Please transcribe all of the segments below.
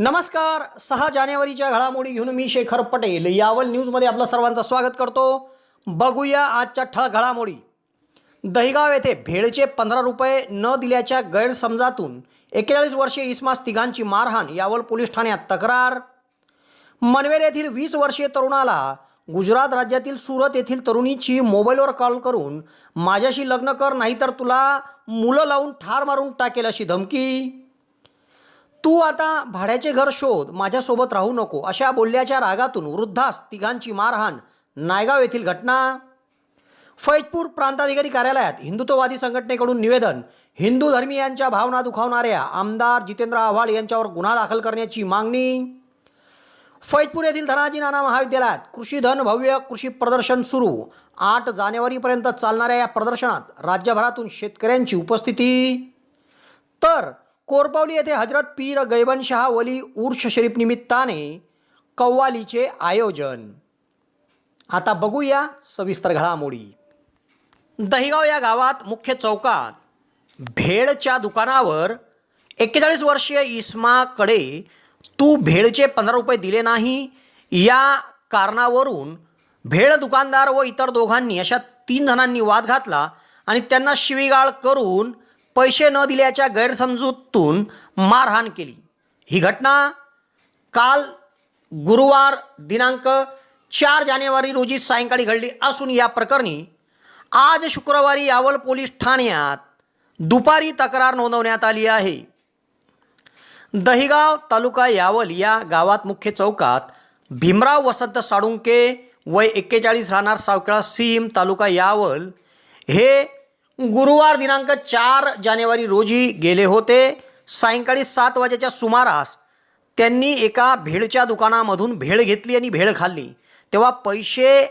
नमस्कार. सहा जानेवारीच्या घडामोडी घेऊन मी शेखर पटेल. यावल न्यूजमध्ये आपलं सर्वांचं स्वागत करतो. बघूया आजच्या ठळ घडामोडी. दहिगाव येथे भेळचे पंधरा रुपये न दिल्याच्या गैरसमजातून एक्केचाळीस वर्षीय इसमास तिघांची मारहाण यावल पोलीस ठाण्यात तक्रार. मनवेल येथील वीस वर्षीय तरुणाला गुजरात राज्यातील सुरत येथील तरुणीची मोबाईलवर कॉल करून माझ्याशी लग्न कर नाहीतर तुला मुलं लावून ठार मारून टाकेल अशी धमकी. तू आता भाड्याचे घर शोध माझ्यासोबत राहू नको. अशा बोलल्याच्या रागातून वृद्धास तिघांची मारहाण. नायगाव येथील घटना? फैजपूर प्रांताधिकारी कार्यालयात हिंदुत्ववादी संघटनेकडून निवेदन. हिंदू धर्मीयांच्या भावना दुखावणाऱ्या आमदार जितेंद्र आव्हाड यांच्यावर गुन्हा दाखल करण्याची मागणी? फैजपूर येथील धनाजी नाना महाविद्यालयात कृषीधन भव्य कृषी प्रदर्शन सुरू. आठ जानेवारीपर्यंत चालणाऱ्या या प्रदर्शनात राज्यभरातून शेतकऱ्यांची उपस्थिती. तर कोरपावली येथे हजरत पीर गैबन शहा वली उर्ष शरीफ निमित्ताने कव्वालीचे आयोजन. आता बघूया सविस्तर घडामोडी. दहिगाव या गावात मुख्य चौकात भेळच्या दुकानावर एक्केचाळीस वर्षीय इस्माकडे तू भेळचे पंधरा रुपये दिले नाही या कारणावरून भेळ दुकानदार व इतर दोघांनी अशा तीन जणांनी वाद घातला आणि त्यांना शिवीगाळ करून पैसे न दिल्याच्या गैरसमजूतून मारहाण केली. ही घटना काल गुरुवार दिनांक चार जानेवारी रोजी सायंकाळी घडली असून या प्रकरणी आज शुक्रवारी यावल पोलीस ठाण्यात दुपारी तक्रार नोंदवण्यात आली आहे. दहिगाव तालुका यावल या गावात मुख्य चौकात भीमराव वसंत साळुंके वय एक्केचाळीस राहणार सावकळा सीम तालुका यावल हे गुरुवार दिनांक चार जानेवारी रोजी गेले होते. सायंकाळी सात वाजेच्या सुमारास त्यांनी एका भेळच्या दुकानामधून भेळ घेतली आणि भेळ खाल्ली. तेव्हा पैसे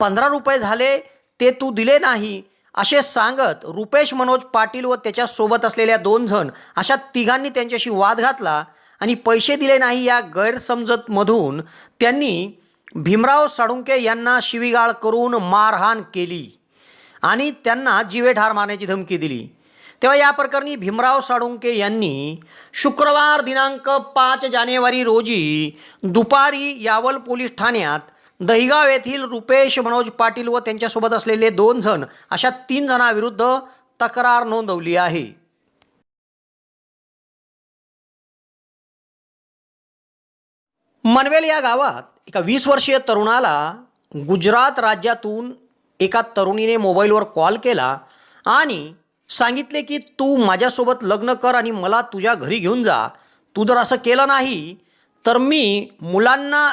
पंधरा रुपये झाले ते तू दिले नाही असे सांगत रुपेश मनोज पाटील व त्याच्यासोबत असलेल्या दोन जण अशा तिघांनी त्यांच्याशी वाद घातला आणि पैसे दिले नाही या गैरसमजतमधून त्यांनी भीमराव साळुंके यांना शिवीगाळ करून मारहाण केली. आणि त्यांना जीवे ठार मारण्याची धमकी दिली. तेव्हा या प्रकरणी भीमराव साळुंके यांनी शुक्रवार दिनांक पाच जानेवारी रोजी दुपारी यावल पोलीस ठाण्यात दहिगाव येथील रुपेश मनोज पाटील व त्यांच्यासोबत असलेले दोन जण अशा तीन जणांविरुद्ध तक्रार नोंदवली आहे. मनवेल या गावात एका वीस वर्षीय तरुणाला गुजरात राज्यातून एका तरुणीने मोबाईलवर कॉल केला आणि सांगितले की तू माझ्यासोबत लग्न कर आणि मला तुझ्या घरी घेऊन जा. तू जर असं केलं नाही तर मी मुलांना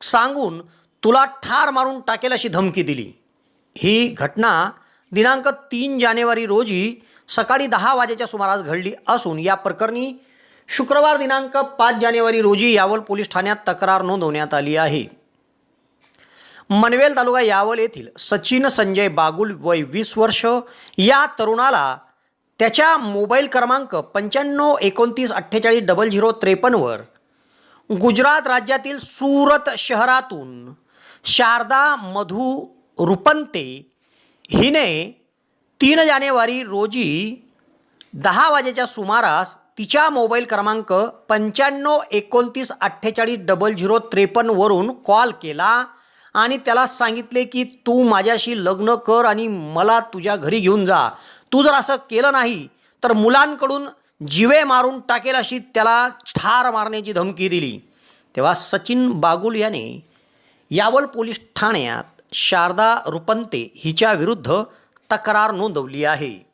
सांगून तुला ठार मारून टाकेल अशी धमकी दिली. ही घटना दिनांक तीन जानेवारी रोजी सकाळी दहा वाजेच्या सुमारास घडली असून या प्रकरणी शुक्रवार दिनांक पाच जानेवारी रोजी यावल पोलीस ठाण्यात तक्रार नोंदवण्यात आली आहे. मनवेल तालुका यावल येथील सचिन संजय बागुल वय वीस वर्ष या तरुणाला त्याच्या मोबाईल क्रमांक पंच्याण्णव एकोणतीस अठ्ठेचाळीस डबल झिरो त्रेपन्नवर गुजरात राज्यातील सुरत शहरातून शारदा मधु रुपंते हिने तीन जानेवारी रोजी दहा वाजेच्या सुमारास तिच्या मोबाईल क्रमांक पंच्याण्णव एकोणतीस अठ्ठेचाळीस डबल झिरो त्रेपन्नवरून कॉल केला. आणि त्याला सांगितले की तू माझ्याशी लग्न कर आणि मला तुझ्या घरी घेऊन जा. तू जर असं केलं नाही तर मुलांकडून जिवे मारून टाकेल अशी त्याला ठार मारण्याची धमकी दिली. तेव्हा सचिन बागुल याने यावल पोलीस ठाण्यात शारदा रुपंते हिच्या विरुद्ध तक्रार नोंदवली आहे.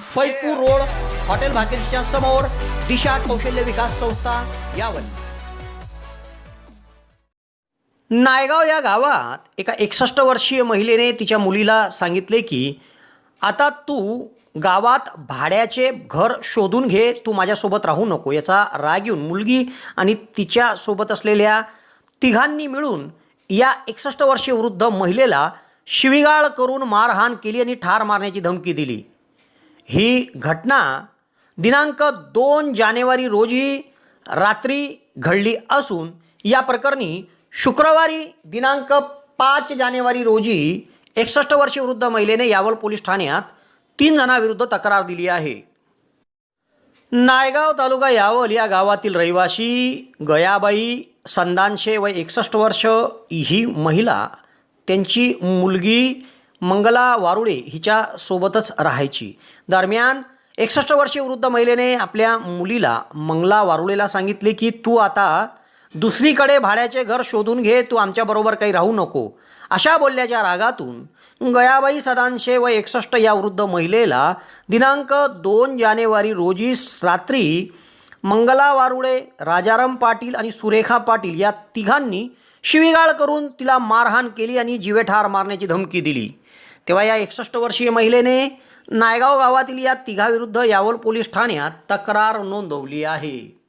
फैजपूर रोड हॉटेल भाग्यश्रीच्या समोर दिशा कौशल्य विकास संस्था यावर नायगाव या गावात एका एकसष्ट वर्षीय महिलेने तिच्या मुलीला सांगितले की आता तू गावात भाड्याचे घर शोधून घे तू माझ्यासोबत राहू नको. याचा राग येऊन मुलगी आणि तिच्यासोबत असलेल्या तिघांनी मिळून या एकसष्ट वर्षीय वृद्ध महिलेला शिवीगाळ करून मारहाण केली आणि ठार मारण्याची धमकी दिली. ही घटना दिनांक दोन जानेवारी रोजी रात्री घडली असून या प्रकरणी शुक्रवारी दिनांक पाच जानेवारी रोजी एकसष्ट वर्षी वृद्ध महिलेने यावल पोलीस ठाण्यात तीन जणांविरुद्ध तक्रार दिली आहे. नायगाव तालुका यावल या गावातील रहिवाशी गयाबाई संदानशे वय एकसष्ट वर्ष ही महिला त्यांची मुलगी मंगला वारुळे हिच्यासोबतच राहायची. दरम्यान एकसष्ट वर्षीय वृद्ध महिलेने आपल्या मुलीला मंगला वारुळेला सांगितले की तू आता दुसरीकडे भाड्याचे घर शोधून घे तू आमच्याबरोबर काही राहू नको. अशा बोलल्याच्या रागातून गयाबाई सदांशे व एकसष्ट या वृद्ध महिलेला दिनांक दोन जानेवारी रोजी रात्री मंगला वारुळे राजाराम पाटील आणि सुरेखा पाटील या तिघांनी शिवीगाळ करून तिला मारहाण केली आणि जिवेठार मारण्याची धमकी दिली. तेव्हा या एकसष्ट वर्षीय महिलेने नायगाव गावातील या तिघाविरुद्ध यावल पोलीस ठाण्यात तक्रार नोंदवली आहे.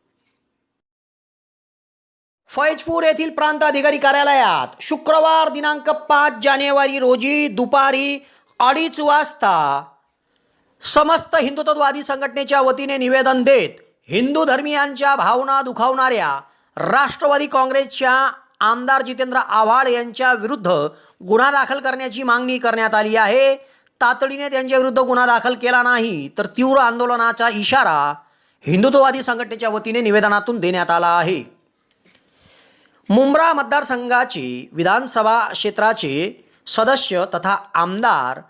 फैजपूर येथील प्रांत अधिकारी कार्यालयात शुक्रवार दिनांक पाच जानेवारी रोजी दुपारी अडीच वाजता समस्त हिंदुत्ववादी संघटनेच्या वतीने निवेदन देत हिंदू धर्मियांच्या भावना दुखावणाऱ्या राष्ट्रवादी काँग्रेसच्या आमदार जितेंद्र आव्हाड यांच्या विरुद्ध गुन्हा दाखल करण्याची मागणी करण्यात आली आहे. तातडीने त्यांच्या विरुद्ध गुन्हा दाखल केला नाही तर तीव्र आंदोलनाचा इशारा हिंदुत्ववादी संघटनेच्या वतीने निवेदनातून देण्यात आला आहे. मुंब्रा मतदारसंघाचे विधानसभा क्षेत्राचे सदस्य तथा आमदार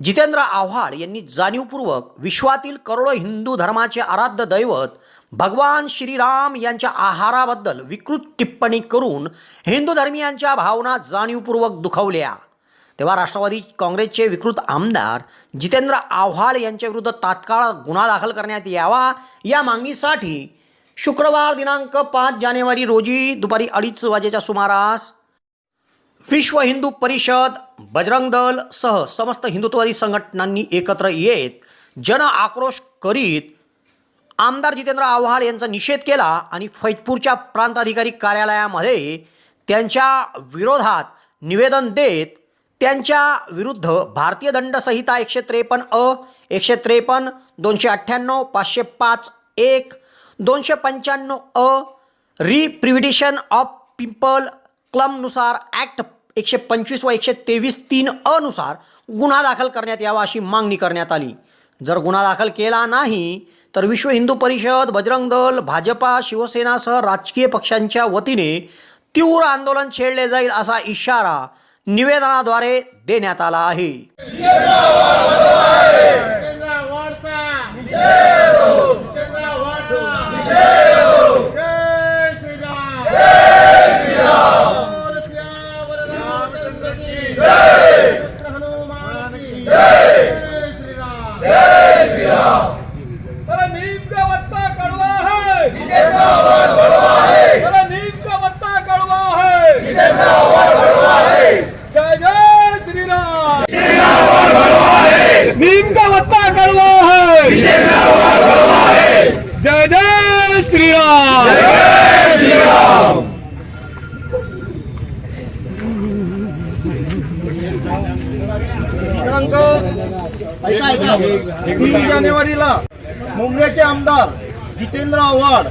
जितेंद्र आव्हाड यांनी जाणीवपूर्वक विश्वातील करोडो हिंदू धर्माचे आराध्य दैवत भगवान श्रीराम यांच्या आहाराबद्दल विकृत टिप्पणी करून हिंदू धर्मियांच्या भावना जाणीवपूर्वक दुखावल्या. तेव्हा राष्ट्रवादी काँग्रेसचे विकृत आमदार जितेंद्र आव्हाड यांच्या विरुद्ध तात्काळ गुन्हा दाखल करण्यात यावा या मागणीसाठी शुक्रवार दिनांक पाच जानेवारी रोजी दुपारी अडीच वाजेच्या सुमारास विश्व हिंदू परिषद बजरंग दल सह समस्त हिंदुत्ववादी संघटनांनी एकत्र येत जन आक्रोश करीत आमदार जितेंद्र आव्हाड यांचा निषेध केला आणि फैजपूरच्या प्रांताधिकारी कार्यालयामध्ये त्यांच्या विरोधात निवेदन देत त्यांच्या विरुद्ध भारतीय दंड संहिता एकशे त्रेपन्न अ एकशे त्रेपन्न दोनशे अठ्ठ्याण्णव पाचशे पाच एक दोनशे पंच्याण्णव अ रिप्रिव्हिडेशन ऑफ पिंपल क्लमनुसार ॲक्ट एकशे पंचवीस व एकशे तेवीस तीन अनुसार गुन्हा दाखल करण्यात यावा अशी मागणी करण्यात आली. जर गुन्हा दाखल केला नाही तर विश्व हिंदू परिषद बजरंग दल भाजपा शिवसेनासह राजकीय पक्षांच्या वतीने तीव्र आंदोलन छेडले जाईल असा इशारा निवेदनाद्वारे देण्यात आला आहे जितेंद्र वाडसा जितेंद्र वाडसा जय श्रीराम जय श्रीराम बोल सियावर रामचंद्र की जय कृष्ण हनुमान की जय जय श्रीराम अरे नीम का पत्ता कड़वा है जितेंद्र आवाज कड़वा है अरे नीम का पत्ता कड़वा है जितेंद्र आवाज कड़वा है जय जय श्री राम नीम का पत्ता कड़वा है जितेंद्र आवाज कड़वा है जय जय श्री राम जय श्री राम दिनांक तीन जानेवारीला मुंबईचे आमदार जितेंद्र आव्हाड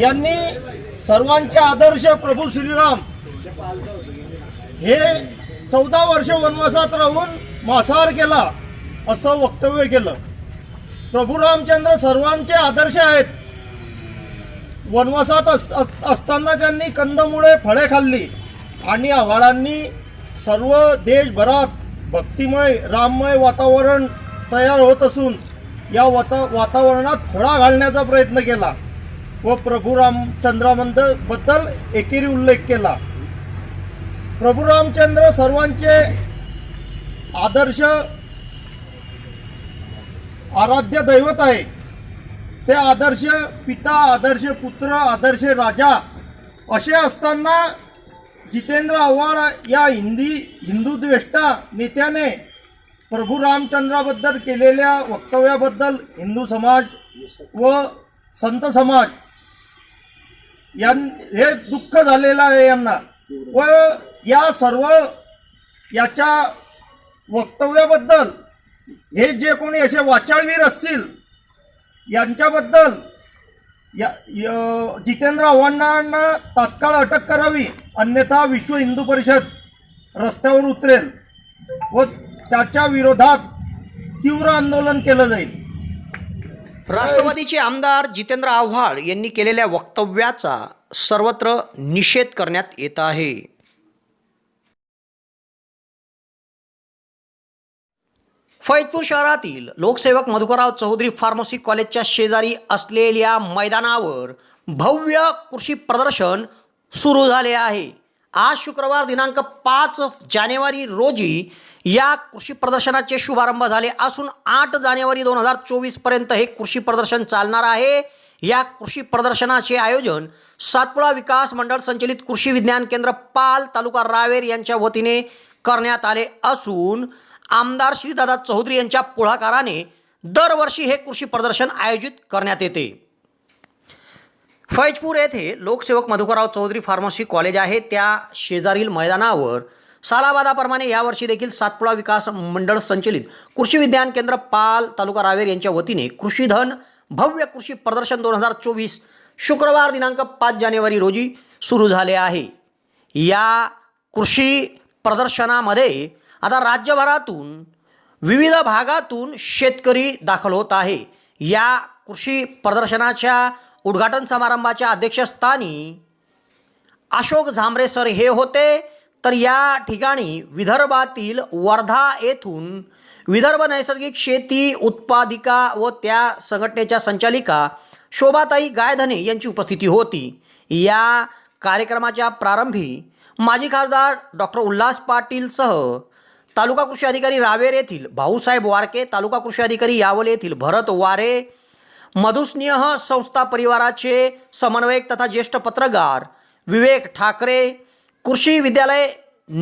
यांनी सर्वांचे आदर्श प्रभू श्रीराम हे चौदा वर्ष वनवासात राहून मांसाहार केला असं वक्तव्य केलं. प्रभू रामचंद्र सर्वांचे आदर्श आहेत. वनवासात अस- असताना त्यांनी कंदमुळे फळे खाल्ली आणि आव्हाडांनी सर्व देशभरात भक्तिमय राममय वातावरण तयार होत असून या वाता वातावरणात खोडा घालण्याचा प्रयत्न केला व प्रभू रामचंद्राबद्दबद्दल एकेरी उल्लेख केला. प्रभू रामचंद्र सर्वांचे आदर्श आराध्य दैवत आहे. ते आदर्श पिता आदर्श पुत्र आदर्श राजा असे असताना जितेंद्र आव्हाड या हिंदी हिंदुद्वेष्टा नेत्याने प्रभू रामचंद्राबद्दल केलेल्या वक्तव्याबद्दल हिंदू समाज व संत समाज यां हे दुःख झालेलं आहे यांना. व या सर्व याच्या वक्तव्याबद्दल हे जे कोणी असे वाचाळवीर असतील यांच्याबद्दल या य- जितेंद्र आव्हाडांना तात्काळ अटक करावी. अन्यथा विश्व हिंदू परिषद रस्त्यावर उतरेल व त्याच्या विरोधात तीव्र आंदोलन केलं जाईल. राष्ट्रवादीचे आमदार जितेंद्र आव्हाड यांनी केलेल्या वक्तव्याचा सर्वत्र निषेध करण्यात येत आहे. फैजपूर शहरातील लोकसेवक मधुकरराव चौधरी फार्मसी कॉलेजच्या शेजारी असलेल्या मैदानावर भव्य कृषी प्रदर्शन सुरू झाले आहे. आज शुक्रवार दिनांक पाच जानेवारी रोजी या कृषी प्रदर्शनाचे शुभारंभ झाले असून आठ जानेवारी दोन हजार चोवीसपर्यंत हे कृषी प्रदर्शन चालणार आहे. या कृषी प्रदर्शनाचे आयोजन सातपुडा विकास मंडळ संचलित कृषी विज्ञान केंद्र पाल तालुका रावेर यांच्या वतीने करण्यात आले असून आमदार श्रीदादा चौधरी यांच्या पुढाकाराने दरवर्षी हे कृषी प्रदर्शन आयोजित करण्यात येते. फैजपूर येथे लोकसेवक मधुकरराव चौधरी फार्मसी कॉलेज आहे. त्या शेजारील मैदानावर सालाबादाप्रमाणे यावर्षी देखील सातपुडा विकास मंडळ संचलित कृषी विज्ञान केंद्र पाल तालुका रावेर यांच्या वतीने कृषीधन भव्य कृषी प्रदर्शन दोन हजार चोवीस शुक्रवार दिनांक पाच जानेवारी रोजी सुरू झाले आहे. या कृषी प्रदर्शनामध्ये आता राज्यभरातून विविध भागातून शेतकरी दाखल होत आहे. या कृषी प्रदर्शनाच्या उद्घाटन समारंभाच्या अध्यक्षस्थानी अशोक झांबरे सर हे होते. तर या ठिकाणी विदर्भातील वर्धा येथून विदर्भ नैसर्गिक शेती उत्पादिका व त्या संघटनेच्या संचालिका शोभाताई गायधने यांची उपस्थिती होती. या कार्यक्रमाच्या प्रारंभी माजी खासदार डॉक्टर उल्हास पाटीलसह तालुका कृषी अधिकारी रावेर येथील भाऊसाहेब वारके तालुका कृषी अधिकारी यावल येथील भरत वारे मधुस्नेह संस्था परिवाराचे समन्वयक तथा ज्येष्ठ पत्रकार विवेक ठाकरे कृषी विद्यालय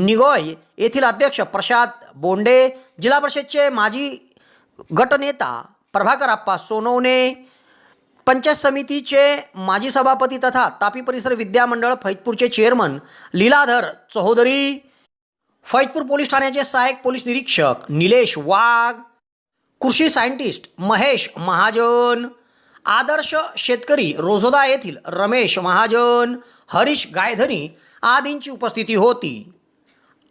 निगोय येथील अध्यक्ष प्रसाद बोंडे जिल्हा परिषदचे माजी गटनेता प्रभाकर आप्पा सोनवणे पंचायत समितीचे माजी सभापती तथा तापी परिसर विद्यामंडळ फैजपूरचे चेअरमन लीलाधर चौधरी फैजपूर पोलीस ठाण्याचे सहाय्यक पोलीस निरीक्षक निलेश वाघ कृषी सायंटिस्ट महेश महाजन आदर्श शेतकरी रोजोदा येथील रमेश महाजन हरीश गायधनी आदींची उपस्थिती होती.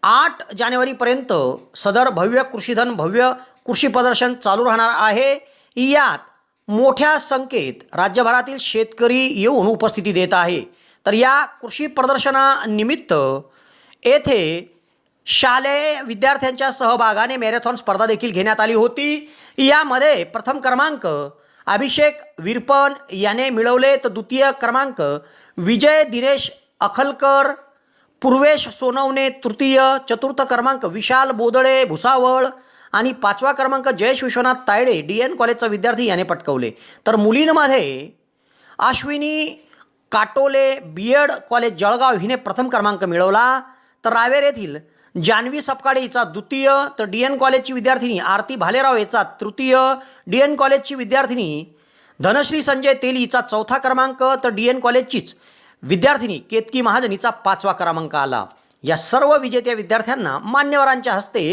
आठ जानेवारीपर्यंत सदर भव्य कृषीधन भव्य कृषी प्रदर्शन चालू राहणार आहे. यात मोठ्या संख्येत राज्यभरातील शेतकरी येऊन उपस्थिती देत आहे. तर या कृषी प्रदर्शनानिमित्त येथे शालेय विद्यार्थ्यांच्या सहभागाने मॅरेथॉन स्पर्धा देखील घेण्यात आली होती. यामध्ये प्रथम क्रमांक अभिषेक विरपन याने मिळवले तर द्वितीय क्रमांक विजय दिनेश अखलकर पूर्वेश सोनवणे तृतीय चतुर्थ क्रमांक विशाल बोदळे भुसावळ आणि पाचवा क्रमांक जयेश विश्वनाथ तायडे डी एन कॉलेजचा विद्यार्थी याने पटकवले. तर मुलींमध्ये Ashwini Katole B Ed college Jalgaon हिने प्रथम क्रमांक मिळवला. तर रावेर येथील जान्हवी सपकाळे हिचा द्वितीय तर डी एन कॉलेजची विद्यार्थिनी आरती भालेराव याचा तृतीय डी एन कॉलेजची विद्यार्थिनी धनश्री संजय तेली हिचा चौथा क्रमांक तर डी एन कॉलेजचीच विद्यार्थिनी केतकी महाजन हिचा पाचवा क्रमांक आला. या सर्व विजेत्या विद्यार्थ्यांना मान्यवरांच्या हस्ते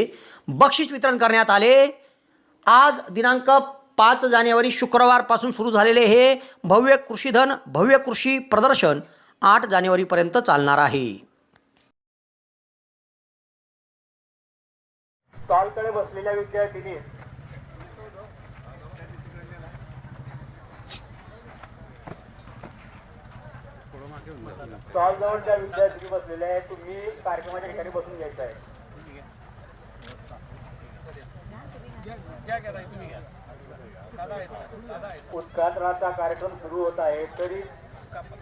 बक्षीस वितरण करण्यात आले. आज दिनांक पाच जानेवारी शुक्रवारपासून सुरू झालेले हे भव्य कृषीधन भव्य कृषी प्रदर्शन आठ जानेवारीपर्यंत चालणार आहे. स्टॉलकडे बसलेल्या विद्यार्थिनी. स्टॉल जवळ ज्या विद्यार्थी बसलेल्या आहेत. तुम्ही कार्यक्रमाच्या ठिकाणी बसून घ्यायचं आहे. उद्घाटनाचा कार्यक्रम सुरू होत आहे. तरी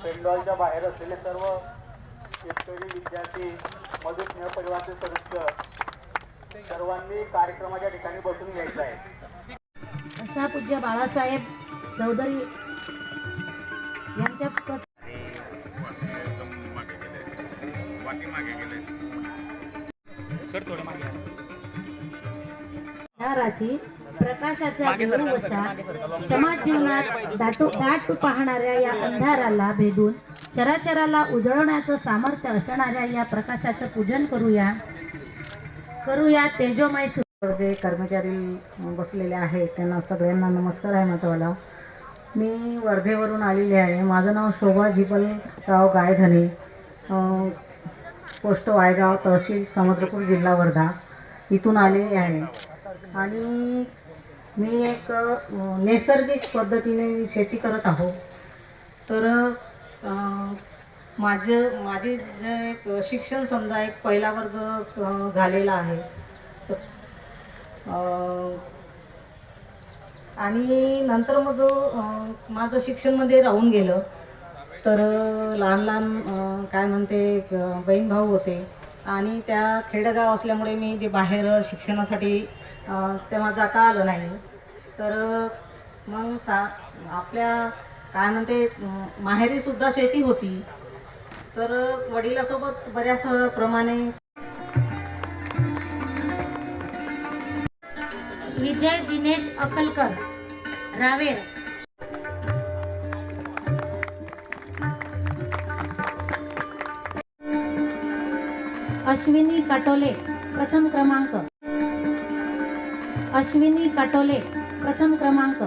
पेंडॉलच्या बाहेर असलेले सर्व शेतकरी विद्यार्थी मधुस्नेह परिवाराचे सदस्य सर्वांनी कार्यक्रमाच्या ठिकाणी बसून घ्यायचं आहे. अशा पूज्य बाळासाहेब चौधरी यांच्या अंधाराची प्रकाशाचा वसा समाज जीवनात दाटू दाट पाहणाऱ्या या अंधाराला भेदून चराचराला उजळवण्याचं सामर्थ्य असणाऱ्या या प्रकाशाचं पूजन करूया. करूया. तेजोमय सु- जे कर्मचारी बसलेले आहेत त्यांना सगळ्यांना नमस्कार आहे माझावाला मी वर्धेवरून आलेले आहे. माझं नाव शोभा जिबलराव गायधने. पोस्ट वायगाव तहसील समुद्रपूर जिल्हा वर्धा. इथून आलेले आहे. आणि मी एक नैसर्गिक पद्धतीने मी शेती करत आहो. तर माझं माझे जे एक शिक्षण समजा एक पहिला वर्ग झालेला आहे. तर आणि नंतर मग जो माझं शिक्षणमध्ये राहून गेलं. तर लहान लहान काय म्हणते बहीण भाऊ होते. आणि त्या खेडेगाव असल्यामुळे मी ते बाहेर शिक्षणासाठी तेव्हा जाता आलं नाही. तर मग सा आपल्या काय म्हणते माहेरीसुद्धा शेती होती. तर वडिलासोबत बऱ्याच प्रमाणे विजय दिनेश अकलकर रावेर. अश्विनी काटोले प्रथम क्रमांक. अश्विनी काटोले प्रथम क्रमांक.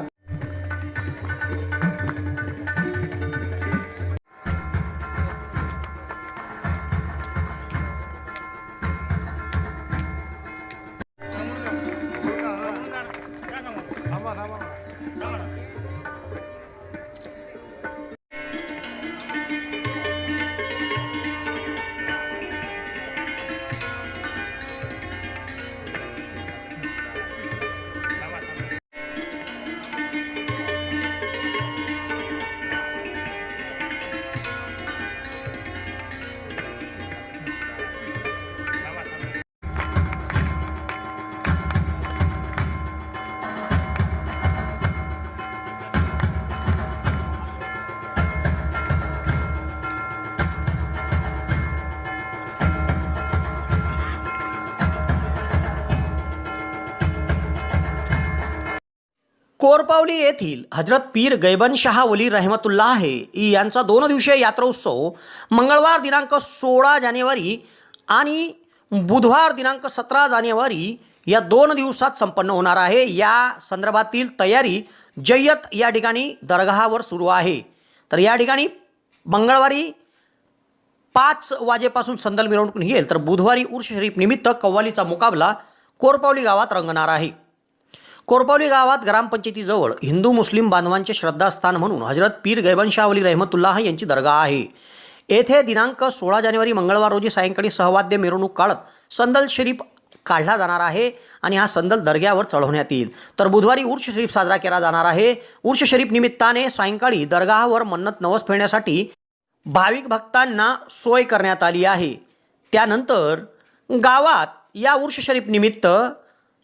कोरपावली येथील हजरत पीर गैबन शाह वली रहमतुल्लाह यांचा दोन दिवसीय यात्रोत्सव मंगळवार दिनांक सोळा जानेवारी आणि बुधवार दिनांक सतरा जानेवारी या दोन दिवसात संपन्न होणार आहे. या संदर्भातील तयारी जय्यत या ठिकाणी दरगाहावर सुरू आहे. तर या ठिकाणी मंगळवारी पाच वाजेपासून संदल मिरवणूक निघेल. तर बुधवारी उर्ष शरीफ निमित्त कव्वालीचा मुकाबला कोरपावली गावात रंगणार आहे. कोरपावली गावात ग्रामपंचायतीजवळ हिंदू मुस्लिम बांधवांचे श्रद्धास्थान म्हणून हजरत पीर गैबन रहमतुल्लाह यांची दर्गा आहे. येथे दिनांक सोळा जानेवारी मंगळवार रोजी सायंकाळी सहवाद्य मिरवणूक काढत संदल शरीफ काढला जाणार आहे आणि हा संदल दर्ग्यावर चढवण्यात येईल. तर बुधवारी उर्ष शरीफ साजरा केला जाणार आहे. उर्ष शरीफ निमित्ताने सायंकाळी दर्गावर मन्नत नवस फेडण्यासाठी भाविक भक्तांना सोय करण्यात आली आहे. त्यानंतर गावात या उर्ष शरीफ निमित्त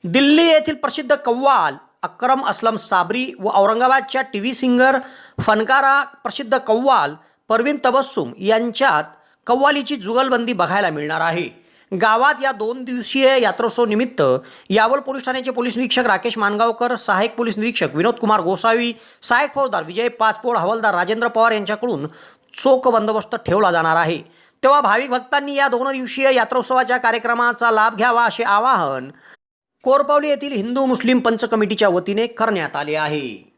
दिल्ली येथील प्रसिद्ध कव्वाल अक्रम असलम साबरी व औरंगाबादच्या टी व्ही सिंगर फनकारा प्रसिद्ध कव्वाल परवीन तबस्सुम यांच्यात कव्वालीची जुगलबंदी बघायला मिळणार आहे. गावात या दोन दिवसीय यात्रोत्सव निमित्त यावल पोलीस ठाण्याचे पोलीस निरीक्षक राकेश मानगावकर सहाय्यक पोलीस निरीक्षक विनोद कुमार गोसावी सहाय्यक फौजदार विजय पाचपोळ हवालदार राजेंद्र पवार यांच्याकडून चोख बंदोबस्त ठेवला जाणार आहे. तेव्हा भाविक भक्तांनी या दोन दिवसीय यात्रोत्सवाच्या कार्यक्रमाचा लाभ घ्यावा असे आवाहन कोरपावली येथील हिंदू मुस्लिम पंच कमिटीच्या वतीने करण्यात आले आहे.